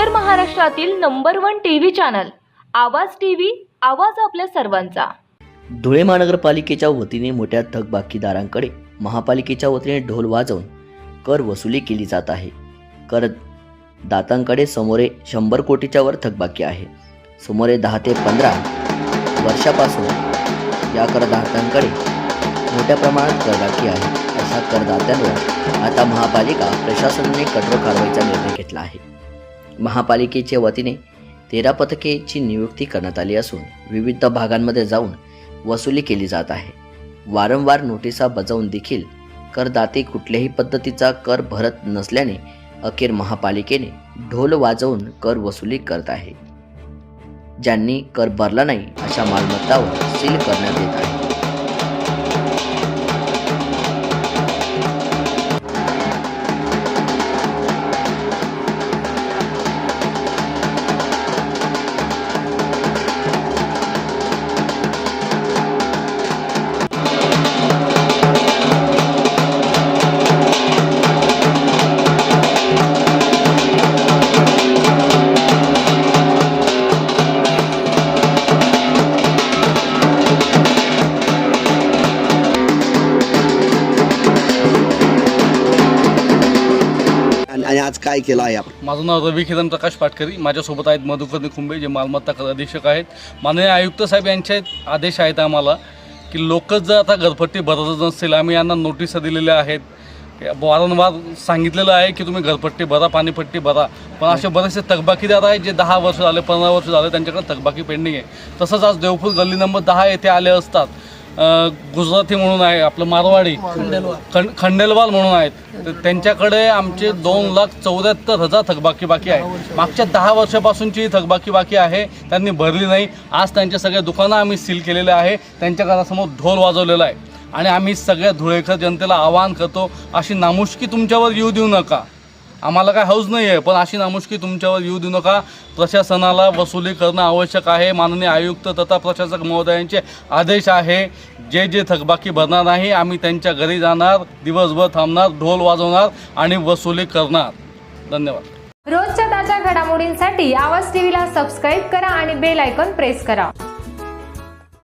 उत्तर महाराष्ट्रातील number one T V channel Awaaz T V Awaaz आपल्या सर्वांचा. धुळे महानगरपालिकेच्या वतीने मोठ्या थकबाकीदारांकडे महापालिकेच्या वतीने ढोल वाजवून कर वसुली केली जात आहे. कर दातांकडे समोरे शंभर कोटीच्या वर थकबाकी आहे. सुमारे दहा ते पंधरा वर्षापासून या करदात्यांकडे मोठ्या प्रमाणात करबाकी आहे. अशा करदात्यांवर आता महापालिका प्रशासनाने कठोर कारवाईचा निर्णय घेतला आहे. महापालिकेच्या वतीने तेरा पथकेची नियुक्ती करण्यात आली असून विविध भागांमध्ये जाऊन वसुली केली जात आहे. वारंवार नोटिसा बजावून देखील करदाते कुठल्याही पद्धतीचा कर भरत नसल्याने अखेर महापालिकेने ढोल वाजवून कर वसुली करत आहे. ज्यांनी कर भरला नाही अशा मालमत्तावर सील करण्यात येत आहे. आणि आज काय केलं आहे आपण? माझं नाव रवी किरण प्रकाश पाटकरी. माझ्यासोबत आहेत मधुकर निखुंबे जे मालमत्ता कर अधीक्षक आहेत. माननीय आयुक्त साहेब यांचे आदेश आहेत आम्हाला की लोक जर आता घरपट्टी भरतच नसतील आम्ही यांना नोटिसा दिलेल्या आहेत. वारंवार सांगितलेलं आहे की तुम्ही घरपट्टी भरा पाणीपट्टी भरा. पण असे बरेचसे थकबाकीदार आहेत जे दहा वर्ष झाले पंधरा वर्ष झाले त्यांच्याकडे थकबाकी पेंडिंग आहे. तसंच आज देवपूर गल्ली नंबर दहा येथे आले असतात. गुजराती म्हणून आहे आपलं मारवाडी. खंड खंडेलवाल म्हणून आहेत. तर त्यांच्याकडे आमचे दोन लाख चौऱ्याहत्तर हजार थकबाकी बाकी आहे. मागच्या दहा वर्षापासूनची थकबाकी बाकी आहे. त्यांनी भरली नाही. आज त्यांच्या सगळ्या दुकानं आम्ही सील केलेले आहे. त्यांच्या घरासमोर ढोल वाजवलेला आहे. आणि आम्ही सगळ्या धुळेकर जनतेला आवाहन करतो अशी नामुष्की तुमच्यावर येऊ देऊ नका. आम्हाला काय हौस नाही आहे पण अशी नामुष्की तुमच्यावर येऊ देऊ नका. प्रशासनाला वसुली करणं आवश्यक आहे. माननीय आयुक्त तथा प्रशासक महोदयांचे आदेश आहे. जे जे थकबाकी भरणार नाही आम्ही त्यांच्या घरी जाणार दिवसभर थांबणार ढोल वाजवणार आणि वसुली करणार. धन्यवाद. रोजच्या ताज्या घडामोडींसाठी आवाज टीव्हीला सबस्क्राईब करा आणि बेल आयकॉन प्रेस करा.